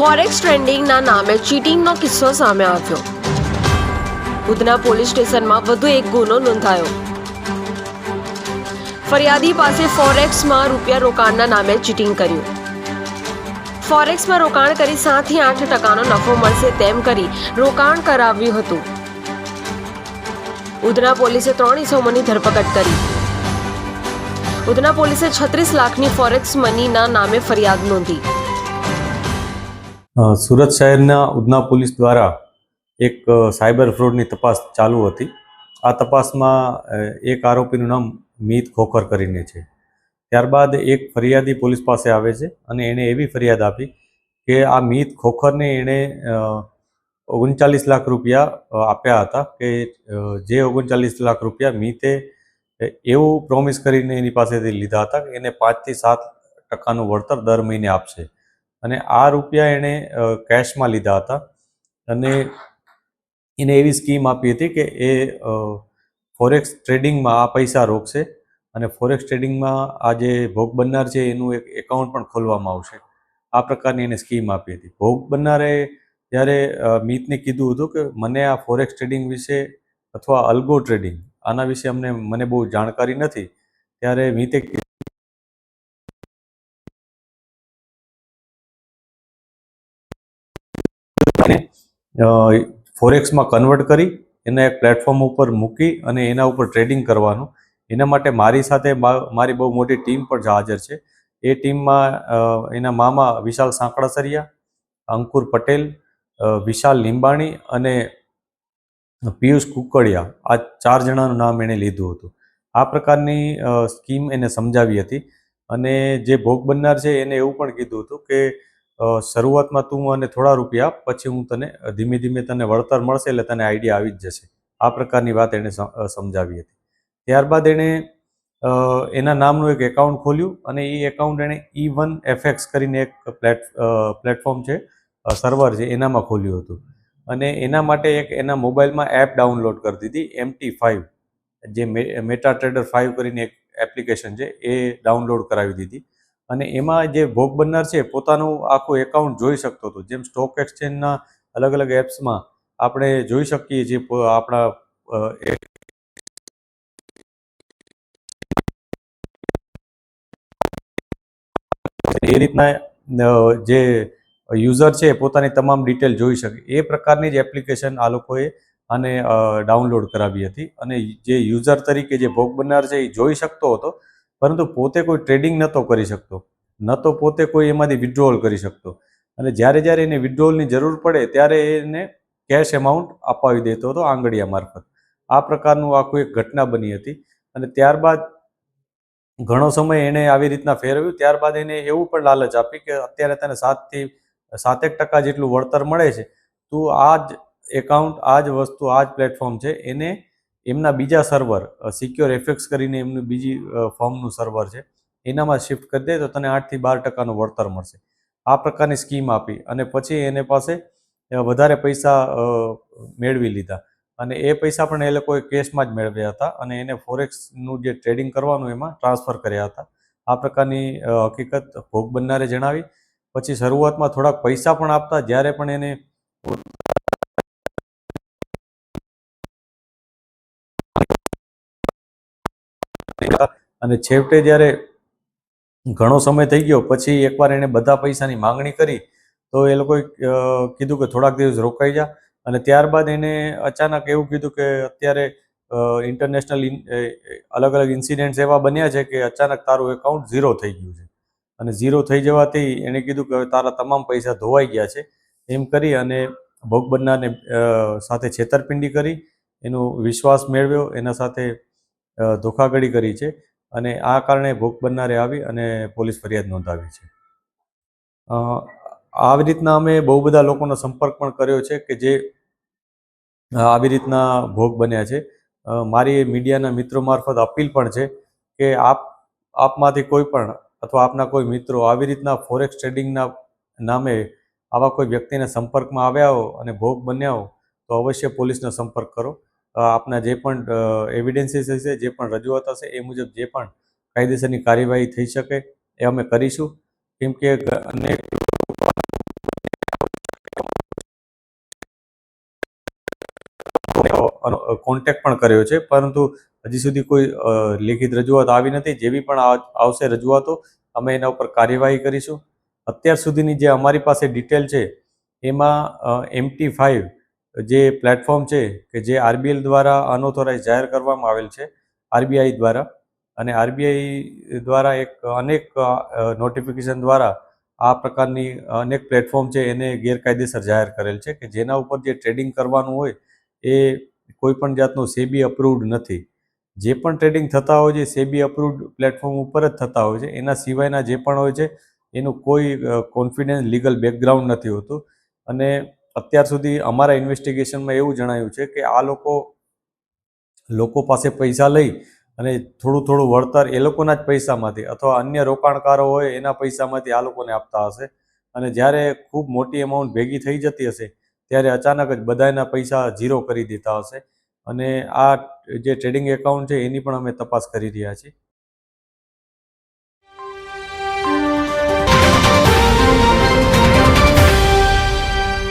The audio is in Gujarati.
ફોરેક્સ ટ્રેન્ડિંગના નામે ચીટિંગનો કિસ્સો સામે આવ્યો. ઉધના પોલીસ સ્ટેશનમાં વધુ એક ગુનો નોંધાયો. ફરિયાદી પાસે ફોરેક્સમાં રૂપિયા રોકાણના નામે ચીટિંગ કર્યું. ફોરેક્સમાં રોકાણ કરી સાતથી આઠ ટકાનો નફો મળશે તેમ કરી રોકાણ કરાવ્યું હતું. ઉધના પોલીસે ત્રણ ઇસમોની ધરપકડ કરી. ઉધના પોલીસે છત્રીસ લાખની ફોરેક્સ મનીના નામે ફરિયાદ નોંધી. સુરત શહેરના ઉધના પોલીસ દ્વારા એક સાયબર ફ્રોડની તપાસ ચાલુ હતી. આ તપાસમાં એક આરોપીનું નામ મીત ખોખર કરીને છે. ત્યારબાદ એક ફરિયાદી પોલીસ પાસે આવે છે અને એણે એવી ફરિયાદ આપી કે આ મીત ખોખરને એણે ઓગણચાલીસ લાખ રૂપિયા આપ્યા હતા કે જે ઓગણચાલીસ લાખ રૂપિયા મીતે એવું પ્રોમિસ કરીને એની પાસેથી લીધા હતા કે એને પાંચથી સાત ટકાનું વળતર દર મહિને આપશે. અને આ રૂપિયા એણે કેશમાં લીધા હતા. અને એને એવી સ્કીમ આપી હતી કે એ ફોરેક્સ ટ્રેડિંગમાં આ પૈસા રોકશે અને ફોરેક્સ ટ્રેડિંગમાં આ જે ભોગ બનનાર છે એનું એક એકાઉન્ટ પણ ખોલવામાં આવશે. આ પ્રકારની એને સ્કીમ આપી હતી. ભોગ બનનારે જ્યારે મિતને કીધું હતું કે મને આ ફોરેક્સ ટ્રેડિંગ વિશે અથવા અલ્ગો ટ્રેડિંગ આના વિશે અમને, મને બહુ જાણકારી નથી, ત્યારે મીતે એને ફોરેક્સમાં કન્વર્ટ કરી એને એક પ્લેટફોર્મ ઉપર મૂકી અને એના ઉપર ટ્રેડિંગ કરવાનું. એના માટે મારી સાથે મારી બહુ મોટી ટીમ પણ હાજર છે. એ ટીમમાં એના મામા વિશાલ સાંકળાસરિયા, અંકુર પટેલ વિશાલ લીંબાણી અને પિયુષ કુકડિયા. આ ચાર જણાનું નામ એણે લીધું હતું. આ પ્રકારની સ્કીમ એને સમજાવી હતી. અને જે ભોગ બનનાર છે એને એવું પણ કીધું હતું કે શરૂઆતમાં તું મને થોડા રૂપિયા પછી હું તને ધીમે ધીમે તને વળતર મળશે એટલે તને આઈડિયા આવી જ જશે. આ પ્રકારની વાત એણે સમજાવી હતી. ત્યારબાદ એણે એના નામનું એક એકાઉન્ટ ખોલ્યું અને એ એકાઉન્ટ એણે ઈ વન એફએક્સ કરીને એક પ્લેટ પ્લેટફોર્મ છે સર્વર છે, એનામાં ખોલ્યું હતું. અને એના માટે એક એના મોબાઈલમાં એપ ડાઉનલોડ કરી દીધી એમટી ફાઇવ જે મેટા ટ્રેડર ફાઇવ કરીને એક એપ્લિકેશન છે, એ ડાઉનલોડ કરાવી દીધી. અને એમાં જે ભોગ બનનાર છે પોતાનું આખું એકાઉન્ટ જોઈ શકતો હતો. જેમ સ્ટોક એક્સચેન્જના અલગ અલગ એપ્સમાં આપણે જોઈ શકીએ છીએ આપણા એ રીતના જે યુઝર છે પોતાની તમામ ડિટેલ જોઈ શકે. એ પ્રકારની જ એપ્લિકેશન આ લોકોએ અને ડાઉનલોડ કરાવી હતી. અને જે યુઝર તરીકે જે ભોગ બનનાર છે એ જોઈ શકતો હતો. પરંતુ પોતે કોઈ ટ્રેડિંગ નહોતો કરી શકતો ન તો પોતે કોઈ એમાંથી વિડ્રોવલ કરી શકતો. અને જ્યારે જ્યારે એને વિડ્રોવલની જરૂર પડે ત્યારે એને કેશ એમાઉન્ટ અપાવી દેતો હતો આંગળીયા મારફત. આ પ્રકારનું આખું એક ઘટના બની હતી અને ત્યારબાદ ઘણો સમય એણે આવી રીતના ફેરવ્યું. ત્યારબાદ એને એવું પણ લાલચ આપી કે અત્યારે તને સાતથી, સાતેક ટકા જેટલું વળતર મળે છે, તું આ જ એકાઉન્ટ આ જ વસ્તુ, આ જ પ્લેટફોર્મ છે, એને એમના બીજા સર્વર સિક્યોર એફએક્સ કરીને એમનું બીજી ફોર્મનું સર્વર છે, એનામાં શિફ્ટ કરી દે તો તને આઠથી બાર ટકાનું વળતર મળશે. આ પ્રકારની સ્કીમ આપી અને પછી એને પાસે વધારે પૈસા મેળવી લીધા. અને એ પૈસા પણ એ લોકોએ કેશમાં જ મેળવ્યા હતા અને એને ફોરેક્સનું જે ટ્રેડિંગ કરવાનું એમાં ટ્રાન્સફર કર્યા હતા. આ પ્રકારની હકીકત ભોગ બનનારે જણાવી. પછી શરૂઆતમાં થોડાક પૈસા પણ આપતા, જ્યારે પણ એને અને છેવટે જ્યારે ઘણો સમય થઈ ગયો, પછી એકવાર એણે બધા પૈસાની માંગણી કરી, તો એ લોકોએ કીધું કે થોડાક દિવસ રોકાઈ જા. અને ત્યારબાદ એને અચાનક એવું કીધું કે અત્યારે ઇન્ટરનેશનલ અલગ અલગ ઇન્સિડન્ટ્સ એવા બન્યા છે કે અચાનક તારું એકાઉન્ટ ઝીરો થઈ ગયું છે. અને ઝીરો થઈ જવાથી એણે કીધું કે તારા તમામ પૈસા ધોવાઈ ગયા છે. એમ કરી અને ભોગ બનનારને સાથે છેતરપિંડી કરી. એનો વિશ્વાસ મેળવ્યો. એના સાથે ધોખાધડી કરી છે અને આ કારણે ભોગ બનનારે આવી અને પોલીસ ફરિયાદ નોંધાવી છે. આવી રીતના અમે બહુ બધા લોકોનો સંપર્ક પણ કર્યો છે કે જે આવી રીતના ભોગ બન્યા છે. મારી મીડિયાના મિત્રો મારફત અપીલ પણ છે કે આપ, આપમાંથી કોઈ પણ અથવા આપના કોઈ મિત્રો આવી રીતના ફોરેક્સ ટ્રેડિંગના નામે આવા કોઈ વ્યક્તિના સંપર્કમાં આવ્યા હો અને ભોગ બન્યા હો તો અવશ્ય પોલીસનો સંપર્ક કરો. આપના જે પણ એવિડન્સીસ હશે, જે પણ રજૂઆત હશે, એ મુજબ જે પણ કાયદેસરની કાર્યવાહી થઈ શકે એ અમે કરીશું. કેમ કે અનેક કોન્ટેક્ટ પણ કર્યો છે, પરંતુ હજી સુધી કોઈ લેખિત રજૂઆત આવી નથી. જેવી પણ આવશે રજૂઆતો, અમે એના ઉપર કાર્યવાહી કરીશું. અત્યાર સુધીની જે અમારી પાસે ડિટેલ છે, એમાં એમટી ફાઇવ જે પ્લેટફોર્મ છે કે જે આરબીએલ દ્વારા અનઓથોરાઇઝ જાહેર કરવામાં આવેલ છે આરબીઆઈ દ્વારા. અને આરબીઆઈ દ્વારા એક અનેક નોટિફિકેશન દ્વારા આ પ્રકારની અનેક પ્લેટફોર્મ છે એને ગેરકાયદેસર જાહેર કરેલ છે કે જેના ઉપર જે ટ્રેડિંગ કરવાનું હોય એ કોઈ પણ જાતનું સેબી અપ્રૂવડ નથી. જે પણ ટ્રેડિંગ થતા હોય છે, સેબી અપ્રૂવડ પ્લેટફોર્મ ઉપર જ થતા હોય છે. એના સિવાયના જે પણ હોય છે, એનું કોઈ કોન્ફિડન્સ લીગલ બેકગ્રાઉન્ડ નથી હોતું. અને અત્યાર સુધી અમારા ઇન્વેસ્ટિગેશનમાં એવું જણાયું છે કે આ લોકો લોકો પાસે પૈસા લઈ અને થોડું થોડું વળતર એ લોકોના જ પૈસામાંથી અથવા અન્ય રોકાણકારો હોય એના પૈસામાંથી આ લોકોને આપતા હશે. અને જ્યારે ખૂબ મોટી એમાઉન્ટ ભેગી થઈ જતી હશે, ત્યારે અચાનક જ બધાના પૈસા ઝીરો કરી દેતા હશે. અને આ જે ટ્રેડિંગ એકાઉન્ટ છે એની પણ અમે તપાસ કરી રહ્યા છીએ.